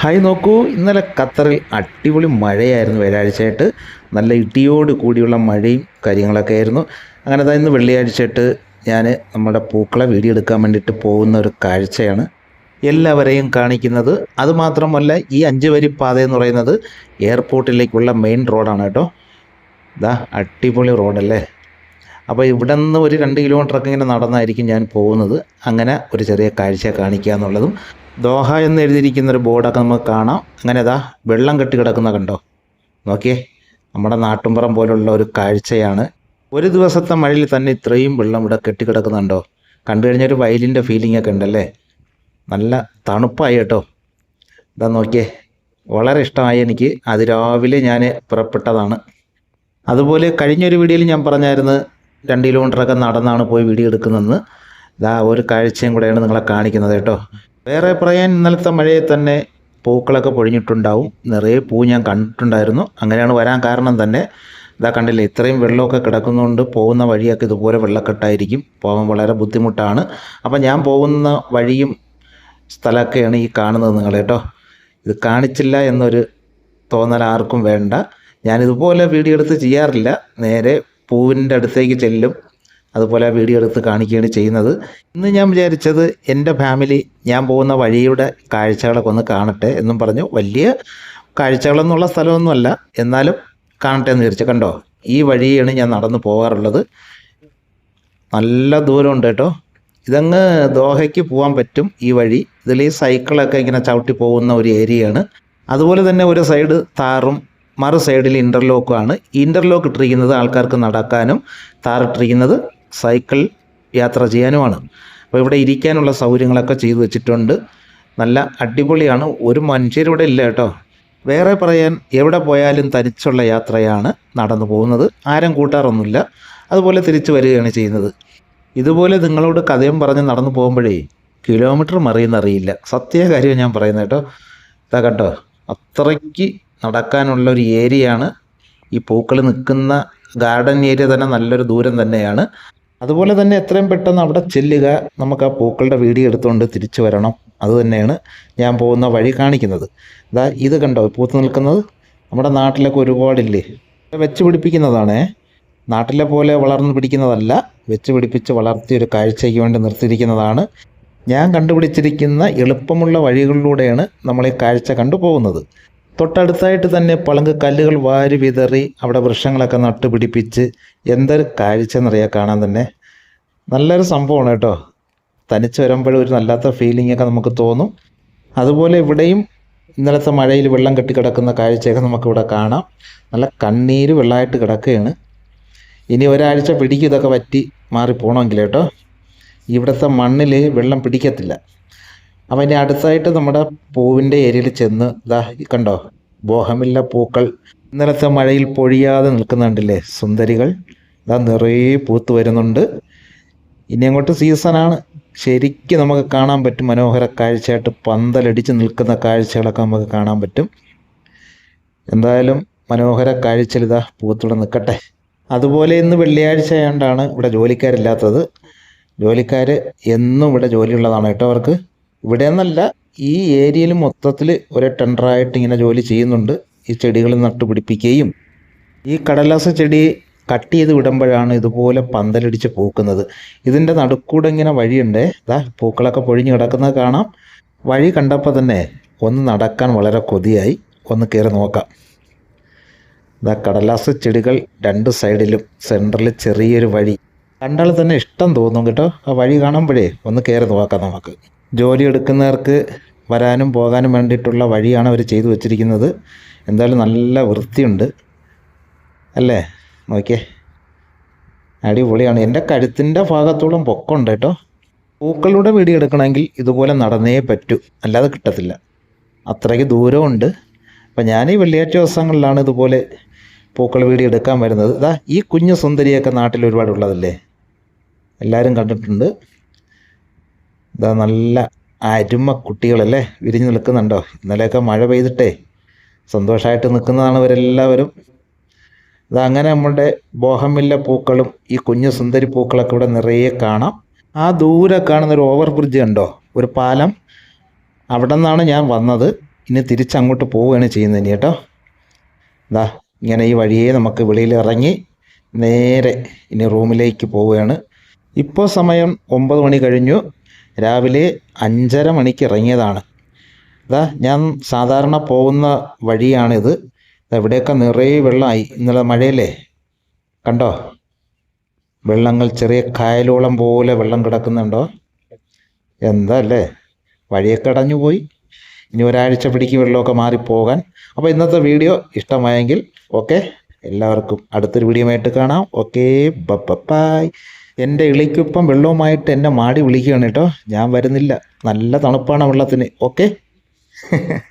Hi നോക്കൂ ഇന്നലെ ഖത്തറിൽ അടിപൊളി മഴയായിരുന്നു വ്യാഴാഴ്ചയായിട്ട് നല്ല ഇടിയോട് കൂടിയുള്ള മഴയും കാര്യങ്ങളൊക്കെ ആയിരുന്നു. അങ്ങനെ ദാ ഇന്ന് വെള്ളിയാഴ്ചയായിട്ട് ഞാൻ നമ്മുടെ പൂക്കളെ വീഡിയോ എടുക്കാൻ വേണ്ടിയിട്ട് പോകുന്ന ഒരു കാഴ്ചയാണ് എല്ലാവരെയും കാണിക്കുന്നത്. അതുമാത്രമല്ല ഈ അഞ്ച് വരി പാത എന്ന് പറയുന്നത് എയർപോർട്ടിലേക്കുള്ള മെയിൻ റോഡാണ് കേട്ടോ. ഇതാ അടിപൊളി റോഡല്ലേ? അപ്പോൾ ഇവിടെ നിന്ന് ഒരു രണ്ട് കിലോമീറ്ററൊക്കെ ഇങ്ങനെ നടന്നായിരിക്കും ഞാൻ പോകുന്നത്. അങ്ങനെ ഒരു ചെറിയ കാഴ്ച കാണിക്കുക എന്നുള്ളതും. ദോഹ എന്ന് എഴുതിയിരിക്കുന്ന ഒരു ബോർഡൊക്കെ നമുക്ക് കാണാം. അങ്ങനെ അതാ വെള്ളം കെട്ടി കിടക്കുന്ന കണ്ടോ? നോക്കിയേ നമ്മുടെ നാട്ടുമ്പുറം പോലുള്ള ഒരു കാഴ്ചയാണ്. ഒരു ദിവസത്തെ മഴയിൽ തന്നെ ഇത്രയും വെള്ളം ഇവിടെ കെട്ടിക്കിടക്കുന്നുണ്ടോ കണ്ടു കഴിഞ്ഞാൽ ഒരു വയലിന്റെ ഫീലിംഗ് ഒക്കെ ഉണ്ടല്ലേ? നല്ല തണുപ്പായി കേട്ടോ. ഇതാ നോക്കിയേ വളരെ ഇഷ്ടമായി എനിക്ക്. അതിരാവിലെ ഞാൻ പുറപ്പെട്ടതാണ്. അതുപോലെ കഴിഞ്ഞൊരു വീഡിയോയിൽ ഞാൻ പറഞ്ഞായിരുന്നു രണ്ട് കിലോമീറ്ററൊക്കെ നടന്നാണ് പോയി വീഡിയോ എടുക്കുന്നതെന്ന്. ഇതാ ഒരു കാഴ്ചയും കൂടെയാണ് നിങ്ങളെ കാണിക്കുന്നത് കേട്ടോ. വേറെ പറയാൻ ഇന്നലത്തെ മഴയിൽ തന്നെ പൂക്കളൊക്കെ പൊഴിഞ്ഞിട്ടുണ്ടാവും. നിറയെ പൂ ഞാൻ കണ്ടിട്ടുണ്ടായിരുന്നു. അങ്ങനെയാണ് വരാൻ കാരണം തന്നെ. ഇതാ കണ്ടില്ലേ ഇത്രയും വെള്ളമൊക്കെ കിടക്കുന്നതുകൊണ്ട് പോകുന്ന വഴിയൊക്കെ ഇതുപോലെ വെള്ളക്കെട്ടായിരിക്കും. പോകാൻ വളരെ ബുദ്ധിമുട്ടാണ്. അപ്പം ഞാൻ പോകുന്ന വഴിയും സ്ഥലമൊക്കെയാണ് ഈ കാണുന്നത് നിങ്ങൾ കേട്ടോ. ഇത് കാണിച്ചില്ല എന്നൊരു തോന്നൽ ആർക്കും വേണ്ട. ഞാനിതുപോലെ വീഡിയോ എടുത്ത് ചെയ്യാറില്ല. നേരെ പൂവിന്റെ അടുത്തേക്ക് ചെല്ലും. അതുപോലെ വീഡിയോ എടുത്ത് കാണിക്കുകയാണ് ചെയ്യുന്നത്. ഇന്ന് ഞാൻ വിചാരിച്ചത് എന്റെ ഫാമിലി ഞാൻ പോകുന്ന വഴിയുടെ കാഴ്ചകളൊക്കെ ഒന്ന് കാണട്ടെ എന്നും പറഞ്ഞു. വലിയ കാഴ്ചകളെന്നുള്ള സ്ഥലമൊന്നുമല്ല. എന്നാലും കാണട്ടെ എന്ന് വിചാരിച്ചു. കണ്ടോ? ഈ വഴിയാണ് ഞാൻ നടന്നു പോകാറുള്ളത്. നല്ല ദൂരമുണ്ട് കേട്ടോ. ഇതങ്ങ് ദോഹയ്ക്ക് പോകാൻ പറ്റും ഈ വഴി. ഇതിൽ ഈ സൈക്കിളൊക്കെ ഇങ്ങനെ ചവിട്ടി പോകുന്ന ഒരു ഏരിയയാണ്. അതുപോലെ തന്നെ ഒരു സൈഡ് താറും മറു സൈഡിൽ ഇന്റർലോക്കുമാണ് ഇന്റർലോക്ക് ഇട്ടിരിക്കുന്നത് ആൾക്കാർക്ക് നടക്കാനും താറിട്ടിരിക്കുന്നത് സൈക്കിൾ യാത്ര ചെയ്യാനുമാണ്. അപ്പോൾ ഇവിടെ ഇരിക്കാനുള്ള സൗകര്യങ്ങളൊക്കെ ചെയ്തു വെച്ചിട്ടുണ്ട്. നല്ല അടിപൊളിയാണ്. ഒരു മനുഷ്യരിവിടെ ഇല്ല കേട്ടോ. വേറെ പറയാൻ എവിടെ പോയാലും തനിച്ചുള്ള യാത്രയാണ് നടന്നു പോകുന്നത്. ആരും കൂട്ടാറൊന്നുമില്ല. അതുപോലെ തിരിച്ചു വരികയാണ് ചെയ്യുന്നത്. ഇതുപോലെ നിങ്ങളോട് കഥയും പറഞ്ഞ് നടന്നു പോകുമ്പോഴേ കിലോമീറ്റർ മറിയുന്നറിയില്ല. സത്യ കാര്യം ഞാൻ പറയുന്നത് കേട്ടോ. ഇതാ കേട്ടോ അത്രയ്ക്ക് നടക്കാനുള്ള ഒരു ഏരിയയാണ്. ഈ പൂക്കൾ നിൽക്കുന്ന ഗാർഡൻ ഏരിയ തന്നെ നല്ലൊരു ദൂരം തന്നെയാണ്. അതുപോലെ തന്നെ എത്രയും പെട്ടെന്ന് അവിടെ ചെല്ലുക. നമുക്ക് ആ പൂക്കളുടെ വീഡിയോ എടുത്തുകൊണ്ട് തിരിച്ചു വരണം. അതുതന്നെയാണ് ഞാൻ പോകുന്ന വഴി കാണിക്കുന്നത്. ഇതാ ഇത് കണ്ടോ? പൂത്ത് നിൽക്കുന്നത് നമ്മുടെ നാട്ടിലൊക്കെ ഒരുപാടില്ലേ? വെച്ച് പിടിപ്പിക്കുന്നതാണേ. നാട്ടിലെ പോലെ വളർന്നു പിടിക്കുന്നതല്ല. വെച്ച് പിടിപ്പിച്ച് വളർത്തിയൊരു കാഴ്ചയ്ക്ക് വേണ്ടി നിർത്തിയിരിക്കുന്നതാണ്. ഞാൻ കണ്ടുപിടിച്ചിരിക്കുന്ന എളുപ്പമുള്ള വഴികളിലൂടെയാണ് നമ്മൾ ഈ കാഴ്ച കണ്ടുപോകുന്നത്. തൊട്ടടുത്തായിട്ട് തന്നെ പളങ്ക് കല്ലുകൾ വാരി വിതറി അവിടെ വൃക്ഷങ്ങളൊക്കെ നട്ടുപിടിപ്പിച്ച് എന്തൊരു കാഴ്ച എന്നറിയാം കാണാൻ തന്നെ. നല്ലൊരു സംഭവമാണ് കേട്ടോ. തനിച്ച് വരുമ്പോഴും ഒരു നല്ലാത്ത ഫീലിംഗ് ഒക്കെ നമുക്ക് തോന്നും. അതുപോലെ ഇവിടെയും ഇന്നലത്തെ മഴയിൽ വെള്ളം കെട്ടിക്കിടക്കുന്ന കാഴ്ചയൊക്കെ നമുക്കിവിടെ കാണാം. നല്ല കണ്ണീര് വെള്ളമായിട്ട് കിടക്കുകയാണ്. ഇനി ഒരാഴ്ച പിടിക്കും ഇതൊക്കെ പറ്റി മാറിപ്പോണമെങ്കിൽ കേട്ടോ. ഇവിടുത്തെ മണ്ണിൽ വെള്ളം പിടിക്കത്തില്ല. അപ്പം ഇനി അടുത്തായിട്ട് നമ്മുടെ പൂവിന്റെ ഏരിയയിൽ ചെന്ന് ഇതാ കണ്ടോ ബോഹമില്ല പൂക്കൾ. ഇന്നലത്തെ മഴയിൽ പൊഴിയാതെ നിൽക്കുന്നുണ്ടല്ലേ സുന്ദരികൾ. ഇതാ നിറയെ പൂത്ത് വരുന്നുണ്ട്. ഇനി അങ്ങോട്ട് സീസണാണ് ശരിക്കും നമുക്ക് കാണാൻ പറ്റും മനോഹര കാഴ്ചയായിട്ട് പന്തലടിച്ച് നിൽക്കുന്ന കാഴ്ചകളൊക്കെ നമുക്ക് കാണാൻ പറ്റും. എന്തായാലും മനോഹര കാഴ്ചയിൽ ഇതാ പൂത്തൂടെ നിൽക്കട്ടെ. അതുപോലെ ഇന്ന് വെള്ളിയാഴ്ച ആയതുകൊണ്ടാണ് ഇവിടെ ജോലിക്കാരില്ലാത്തത്. ജോലിക്കാർ എന്നും ഇവിടെ ജോലിയുള്ളതാണ് കേട്ടോ അവർക്ക്. ഇവിടെ നിന്നല്ല ഈ ഏരിയയിൽ മൊത്തത്തിൽ ഒരേ ടെൻഡറായിട്ട് ഇങ്ങനെ ജോലി ചെയ്യുന്നുണ്ട്. ഈ ചെടികൾ നട്ടുപിടിപ്പിക്കുകയും ഈ കടലാസ ചെടി കട്ട് ചെയ്ത് വിടുമ്പോഴാണ് ഇതുപോലെ പന്തലടിച്ച് പൂക്കുന്നത്. ഇതിന്റെ നടുക്കൂടെ ഇങ്ങനെ വഴിയുണ്ട്. ഇതാ പൂക്കളൊക്കെ പൊഴിഞ്ഞ് കിടക്കുന്നത് കാണാം. വഴി കണ്ടപ്പോൾ തന്നെ ഒന്ന് നടക്കാൻ വളരെ കൊതിയായി. ഒന്ന് കയറി നോക്കാം. ഇതാ കടലാസ ചെടികൾ രണ്ട് സൈഡിലും സെന്ററിൽ ചെറിയൊരു വഴി. കണ്ടാൽ തന്നെ ഇഷ്ടം തോന്നും കേട്ടോ. ആ വഴി കാണുമ്പോഴേ ഒന്ന് കയറി നോക്കാം നമുക്ക്. ജോലി എടുക്കുന്നവർക്ക് വരാനും പോകാനും വേണ്ടിയിട്ടുള്ള വഴിയാണ് അവർ ചെയ്തു വച്ചിരിക്കുന്നത്. എന്തായാലും നല്ല വൃത്തിയുണ്ട്. അല്ലേ? നോക്കിയേ. അടിപൊളിയാണ്. എന്റെ കഴുത്തിന്റെ ഭാഗത്തോളം പൊക്കമുണ്ട് കേട്ടോ. പൂക്കളുടെ വീടി എടുക്കണമെങ്കിൽ ഇതുപോലെ നടന്നേ പറ്റൂ. അല്ലാതെ കിട്ടത്തില്ല. അത്രയ്ക്ക് ദൂരമുണ്ട്. അപ്പം ഞാൻ ഈ വെള്ളിയാഴ്ച ദിവസങ്ങളിലാണ് ഇതുപോലെ പൂക്കൾ വീട് എടുക്കാൻ വരുന്നത്. ഇതാ ഈ കുഞ്ഞു സുന്ദരിയൊക്കെ നാട്ടിൽ ഒരുപാട് ഉള്ളതല്ലേ? എല്ലാവരും കണ്ടിട്ടുണ്ട്. ഇതാ നല്ല അരുമ കുട്ടികളല്ലേ വിരിഞ്ഞു നിൽക്കുന്നുണ്ടോ? ഇന്നലെയൊക്കെ മഴ പെയ്തിട്ടേ സന്തോഷമായിട്ട് നിൽക്കുന്നതാണ് ഇവരെല്ലാവരും. ഇത് അങ്ങനെ നമ്മളുടെ ബോഹമില്ല പൂക്കളും ഈ കുഞ്ഞു സുന്ദരി പൂക്കളൊക്കെ ഇവിടെ നിറയെ കാണാം. ആ ദൂരെ കാണുന്ന ഒരു ഓവർ ബ്രിഡ്ജ് കണ്ടോ? ഒരു പാലം. അവിടെ നിന്നാണ് ഞാൻ വന്നത്. ഇനി തിരിച്ചങ്ങോട്ട് പോവുകയാണ് ചെയ്യുന്നത് ഇനി കേട്ടോ. ഇതാ ഇങ്ങനെ ഈ വഴിയെ നമുക്ക് വെളിയിൽ ഇറങ്ങി നേരെ ഇനി റൂമിലേക്ക് പോവുകയാണ്. ഇപ്പോൾ സമയം ഒമ്പത് മണി കഴിഞ്ഞു. രാവിലെ അഞ്ചര മണിക്ക് ഇറങ്ങിയതാണ്. ഇതാ ഞാൻ സാധാരണ പോകുന്ന വഴിയാണിത്. ഇവിടെയൊക്കെ നിറയെ വെള്ളമായി. ഇന്നലെ മഴയല്ലേ? കണ്ടോ? വെള്ളങ്ങൾ ചെറിയ കായലോളം പോലെ വെള്ളം കിടക്കുന്നുണ്ടോ? എന്താ അല്ലേ വഴിയൊക്കെ അടഞ്ഞു പോയി ഇനി ഒരാഴ്ച പിടിക്ക് വെള്ളമൊക്കെ മാറിപ്പോകാൻ. അപ്പോൾ ഇന്നത്തെ വീഡിയോ ഇഷ്ടമായെങ്കിൽ ഓക്കെ? എല്ലാവർക്കും അടുത്തൊരു വീഡിയോ ആയിട്ട് കാണാം. Okay bye. എന്റെ ഇളിക്കൊപ്പം വെള്ളവുമായിട്ട് എന്നെ മാടി വിളിക്കുകയാണ് കേട്ടോ. ഞാൻ വരുന്നില്ല. നല്ല തണുപ്പാണ് വെള്ളത്തിന്. ഓക്കെ?